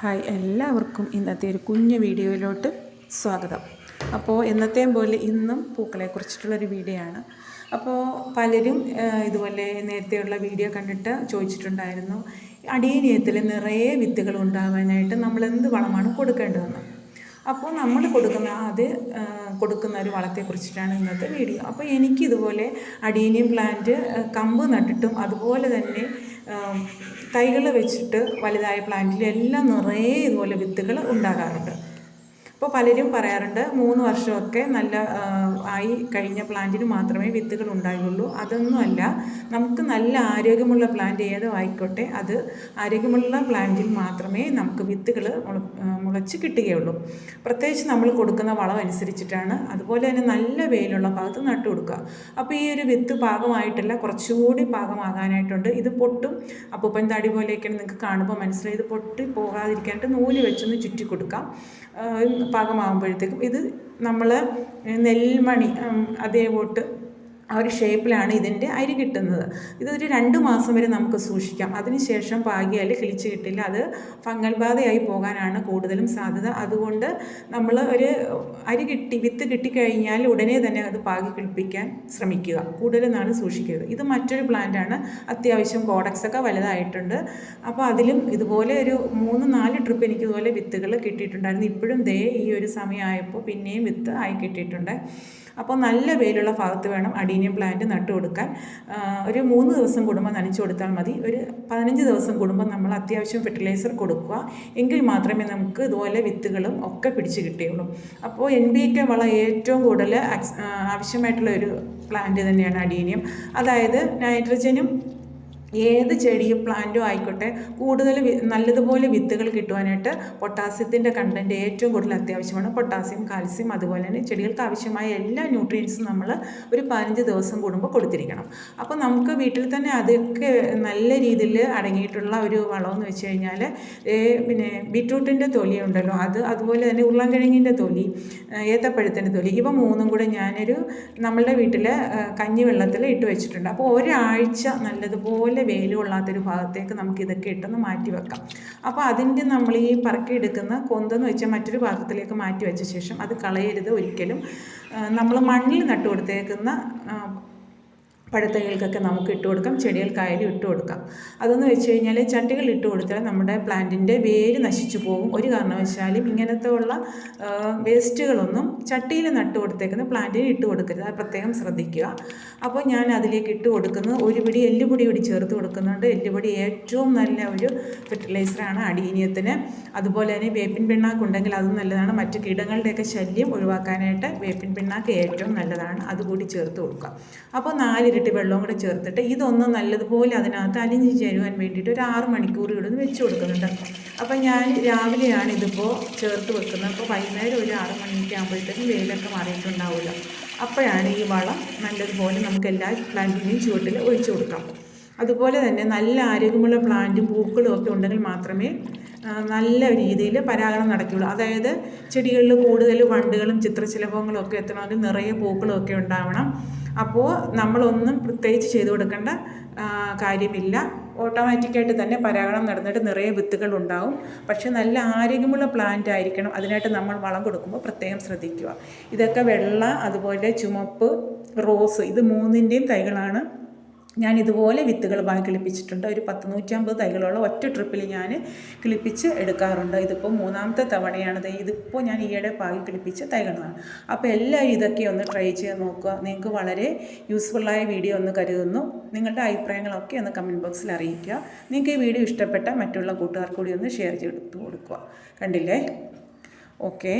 Hi എല്ലാവർക്കും ഇന്നത്തെ ഒരു കുഞ്ഞു വീഡിയോയിലോട്ട് സ്വാഗതം. അപ്പോൾ എന്നത്തെയും പോലെ ഇന്നും പൂക്കളെ കുറിച്ചിട്ടുള്ളൊരു വീഡിയോ ആണ്. അപ്പോൾ പലരും ഇതുപോലെ നേരത്തെയുള്ള വീഡിയോ കണ്ടിട്ട് ചോദിച്ചിട്ടുണ്ടായിരുന്നു അടിയനീയത്തിൽ നിറയെ വിത്തുകൾ ഉണ്ടാകാനായിട്ട് നമ്മൾ എന്ത് വളമാണ് കൊടുക്കേണ്ടതെന്ന്. അപ്പോൾ നമ്മൾ കൊടുക്കുന്ന അത് കൊടുക്കുന്ന ഒരു വളത്തെക്കുറിച്ചിട്ടാണ് ഇന്നത്തെ വീഡിയോ. അപ്പോൾ എനിക്കിതുപോലെ അടീനിയം പ്ലാന്റ് കമ്പ് നട്ടിട്ടും അതുപോലെ തന്നെ തൈകൾ വെച്ചിട്ട് വലുതായ പ്ലാന്റിൽ എല്ലാം നിറയെ ഇതുപോലെ വിത്തുകൾ ഉണ്ടാകാറുണ്ട്. അപ്പോൾ പലരും പറയാറുണ്ട് മൂന്ന് വർഷമൊക്കെ നല്ല ആയി കഴിഞ്ഞ പ്ലാന്റിന് മാത്രമേ വിത്തുകൾ ഉണ്ടാകുള്ളൂ അതൊന്നുമല്ല നമുക്ക് നല്ല ആരോഗ്യമുള്ള പ്ലാന്റ് ഏതോ ആയിക്കോട്ടെ. അത് ആരോഗ്യമുള്ള പ്ലാന്റിൽ മാത്രമേ നമുക്ക് വിത്തുകൾ മുളച്ച് കിട്ടുകയുള്ളൂ. പ്രത്യേകിച്ച് നമ്മൾ കൊടുക്കുന്ന വളം അനുസരിച്ചിട്ടാണ്. അതുപോലെ തന്നെ നല്ല വെയിലുള്ള ഭാഗത്ത് നട്ടു കൊടുക്കുക. അപ്പോൾ ഈ ഒരു വിത്ത് പാകമായിട്ടല്ല കുറച്ചുകൂടി പാകമാകാനായിട്ടുണ്ട്. ഇത് പൊട്ടും. അപ്പൂപ്പൻ താടി പോലെയൊക്കെയാണ് നിങ്ങൾക്ക് കാണുമ്പോൾ മനസ്സിലായി ഇത് പൊട്ടി പോകാതിരിക്കാനായിട്ട് നൂൽ വെച്ചൊന്ന് ചുറ്റി കൊടുക്കാം. പാകമാകുമ്പോഴത്തേക്കും ഇത് നമ്മൾ നെൽമണി അതേ കൂട്ട് ആ ഒരു ഷേപ്പിലാണ് ഇതിന്റെ അരി കിട്ടുന്നത്. ഇതൊരു രണ്ട് മാസം വരെ നമുക്ക് സൂക്ഷിക്കാം. അതിനുശേഷം പാകിയാൽ കിളിച്ച് കിട്ടില്ല. അത് ഫംഗൽ ബാധയായി പോകാനാണ് കൂടുതലും സാധ്യത. അതുകൊണ്ട് നമ്മൾ ഒരു അരി കിട്ടി വിത്ത് കിട്ടിക്കഴിഞ്ഞാൽ ഉടനെ തന്നെ അത് പാകി കിളിപ്പിക്കാൻ ശ്രമിക്കുക. കൂടുതൽ നാൾ സൂക്ഷിക്കരുത്. ഇത് മറ്റൊരു പ്ലാന്റാണ്. അത്യാവശ്യം കോഡക്സ് ഒക്കെ വലുതായിട്ടുണ്ട്. അപ്പോൾ അതിലും ഇതുപോലെ ഒരു മൂന്ന് നാല് ട്രിപ്പ് എനിക്ക് ഇതുപോലെ വിത്തുകൾ കിട്ടിയിട്ടുണ്ടായിരുന്നു. ഇപ്പോഴും ദേ ഈ ഒരു സമയമായപ്പോൾ പിന്നെയും വിത്ത് ആയി കിട്ടിയിട്ടുണ്ട്. അപ്പോൾ നല്ല വെയിലുള്ള ഭാഗത്ത് വേണം അഡീനിയം പ്ലാന്റ് നട്ടു കൊടുക്കാൻ. ഒരു മൂന്ന് ദിവസം കൂടുമ്പോൾ നനച്ചു കൊടുത്താൽ മതി. ഒരു പതിനഞ്ച് ദിവസം കൂടുമ്പോൾ നമ്മൾ അത്യാവശ്യം ഫെർട്ടിലൈസർ കൊടുക്കുക. എങ്കിൽ മാത്രമേ നമുക്ക് ഇതുപോലെ വിത്തുകളും ഒക്കെ പിടിച്ച് കിട്ടുകയുള്ളൂ അപ്പോൾ എൻ ബി കെ വളം ഏറ്റവും കൂടുതൽ ആവശ്യമായിട്ടുള്ള ഒരു പ്ലാന്റ് തന്നെയാണ് അഡീനിയം അതായത് നൈട്രജനും ഏത് ചെടിയും പ്ലാന്റും ആയിക്കോട്ടെ കൂടുതൽ നല്ലതുപോലെ വിത്തുകൾ കിട്ടുവാനായിട്ട് പൊട്ടാസ്യത്തിന്റെ കണ്ടന്റ് ഏറ്റവും കൂടുതൽ അത്യാവശ്യമാണ്. പൊട്ടാസ്യം കാൽസ്യം അതുപോലെ തന്നെ ചെടികൾക്ക് ആവശ്യമായ എല്ലാ ന്യൂട്രിയൻസും നമ്മൾ ഒരു പതിനഞ്ച് ദിവസം കൂടുമ്പോൾ കൊടുത്തിരിക്കണം. അപ്പോൾ നമുക്ക് വീട്ടിൽ തന്നെ അതൊക്കെ നല്ല രീതിയിൽ അടങ്ങിയിട്ടുള്ള ഒരു വളമെന്ന് വെച്ച് കഴിഞ്ഞാൽ പിന്നെ ബീട്രൂട്ടിന്റെ തൊലി ഉണ്ടല്ലോ അത് അതുപോലെ തന്നെ ഉരുളൻകിഴങ്ങിന്റെ തൊലി ഏത്തപ്പഴത്തിന്റെ തൊലി ഇവ മൂന്നും കൂടെ ഞാനൊരു നമ്മളുടെ വീട്ടിൽ കഞ്ഞിവെള്ളത്തിൽ ഇട്ട് വെച്ചിട്ടുണ്ട്. അപ്പോൾ ഒരാഴ്ച നല്ലതുപോലെ വെയിൽ കൊള്ളാത്തൊരു ഭാഗത്തേക്ക് നമുക്ക് ഇതൊക്കെ ഇട്ടൊന്ന് മാറ്റി വെക്കാം. അപ്പോൾ അതിന്റെ നമ്മൾ ഈ പറക്കിയെടുക്കുന്ന കൊന്തെന്ന് വെച്ചാൽ മറ്റൊരു പാത്രത്തിലേക്ക് മാറ്റി വെച്ച ശേഷം അത് കളയരുത് ഒരിക്കലും. നമ്മൾ മണ്ണിൽ നട്ടു കൊടുത്തേക്കുന്ന പഴത്തൈകൾക്കൊക്കെ നമുക്ക് ഇട്ട് കൊടുക്കാം ചെടികൾക്കായാലും ഇട്ട് കൊടുക്കാം. അതെന്ന് വെച്ച് കഴിഞ്ഞാൽ ചട്ടികൾ ഇട്ട് കൊടുത്താൽ നമ്മുടെ പ്ലാന്റിന്റെ വേര് നശിച്ചു പോകും. ഒരു കാരണവശാലും ഇങ്ങനത്തെ ഉള്ള വേസ്റ്റുകളൊന്നും ചട്ടിയിൽ നട്ട് കൊടുത്തേക്കുന്ന പ്ലാന്റിന് ഇട്ട് കൊടുക്കരുത്. അത് പ്രത്യേകം ശ്രദ്ധിക്കുക. അപ്പോൾ ഞാൻ അതിലേക്ക് ഇട്ട് കൊടുക്കുന്നത് ഒരു പിടി എല്ലുപൊടി കൂടി ചേർത്ത് കൊടുക്കുന്നുണ്ട്. എല്ലുപൊടി ഏറ്റവും നല്ല ഒരു ഫെർട്ടിലൈസറാണ് അടീനിയത്തിന്. അതുപോലെ തന്നെ വേപ്പിൻ പിണ്ണാക്ക് ഉണ്ടെങ്കിൽ അതും നല്ലതാണ്. മറ്റ് കീടങ്ങളുടെയൊക്കെ ശല്യം ഒഴിവാക്കാനായിട്ട് വേപ്പിൻ പിണ്ണാക്ക് ഏറ്റവും നല്ലതാണ്. അതുകൂടി ചേർത്ത് കൊടുക്കുക. അപ്പോൾ നാലിരട്ടി വെള്ളവും കൂടെ ചേർത്തിട്ട് ഇതൊന്ന് നല്ലതുപോലെ അതിനകത്ത് അലിഞ്ഞ് ചേരുവാൻ വേണ്ടിയിട്ട് ഒരു ആറ് മണിക്കൂർ ഇവിടെ നിന്ന് വെച്ച് കൊടുക്കുന്നുണ്ട്. അപ്പം ഞാൻ രാവിലെയാണ് ഇതിപ്പോൾ ചേർത്ത് വെക്കുന്നത്. അപ്പോൾ വൈകുന്നേരം ഒരു ആറ് മണിയൊക്കെ ആകുമ്പോഴത്തേക്കും വെയിലൊക്കെ മാറിയിട്ടുണ്ടാവില്ല അപ്പോഴാണ് ഈ വളം നല്ലതുപോലെ നമുക്ക് എല്ലാ പ്ലാന്റിന്റെയും ചുവട്ടിൽ ഒഴിച്ചു കൊടുക്കാം. അതുപോലെ തന്നെ നല്ല ആരോഗ്യമുള്ള പ്ലാന്റും പൂക്കളും ഒക്കെ ഉണ്ടെങ്കിൽ മാത്രമേ നല്ല രീതിയിൽ പരാഗണം നടക്കുകയുള്ളൂ. അതായത് ചെടികളിൽ കൂടുതൽ വണ്ടുകളും ചിത്രശലഭങ്ങളും ഒക്കെ എത്തണമെങ്കിൽ നിറയെ പൂക്കളും ഒക്കെ ഉണ്ടാവണം. അപ്പോൾ നമ്മളൊന്നും പ്രത്യേകിച്ച് ചെയ്തു കൊടുക്കേണ്ട കാര്യമില്ല. ഓട്ടോമാറ്റിക്കായിട്ട് തന്നെ പരാഗണം നടന്നിട്ട് നിറയെ വിത്തുകൾ ഉണ്ടാവും. പക്ഷേ നല്ല ആരോഗ്യമുള്ള പ്ലാന്റ് ആയിരിക്കണം. അതിനായിട്ട് നമ്മൾ വളം കൊടുക്കുമ്പോൾ പ്രത്യേകം ശ്രദ്ധിക്കുക. ഇതൊക്കെ വെള്ള അതുപോലെ ചുമപ്പ് റോസ് ഇത് മൂന്നിന്റെയും തൈകളാണ് ഞാൻ ഇതുപോലെ വിത്തുകൾ വാങ്ങി കിളിപ്പിച്ചിട്ടുണ്ട്. ഒരു പത്ത് നൂറ്റമ്പത് തൈകളുള്ള ഒറ്റ ട്രിപ്പിൽ ഞാൻ കിളിപ്പിച്ച് എടുക്കാറുണ്ട്. ഇതിപ്പോൾ മൂന്നാമത്തെ തവണയാണ്. ഇതിപ്പോൾ ഞാൻ ഈയിടെ പാകി കിളിപ്പിച്ച തൈകളാണ്. അപ്പോൾ എല്ലാവരും ഇതൊക്കെ ഒന്ന് ട്രൈ ചെയ്ത് നോക്കുക. നിങ്ങൾക്ക് വളരെ യൂസ്ഫുള്ളായ വീഡിയോ ഒന്ന് കരുതുന്നു. നിങ്ങളുടെ അഭിപ്രായങ്ങളൊക്കെ ഒന്ന് കമന്റ് ബോക്സിൽ അറിയിക്കുക. നിങ്ങൾക്ക് ഈ വീഡിയോ ഇഷ്ടപ്പെട്ട മറ്റുള്ള കൂട്ടുകാർക്ക് കൂടി ഒന്ന് ഷെയർ ചെയ്ത് കൊടുക്കുക. കണ്ടില്ലേ? ഓക്കെ.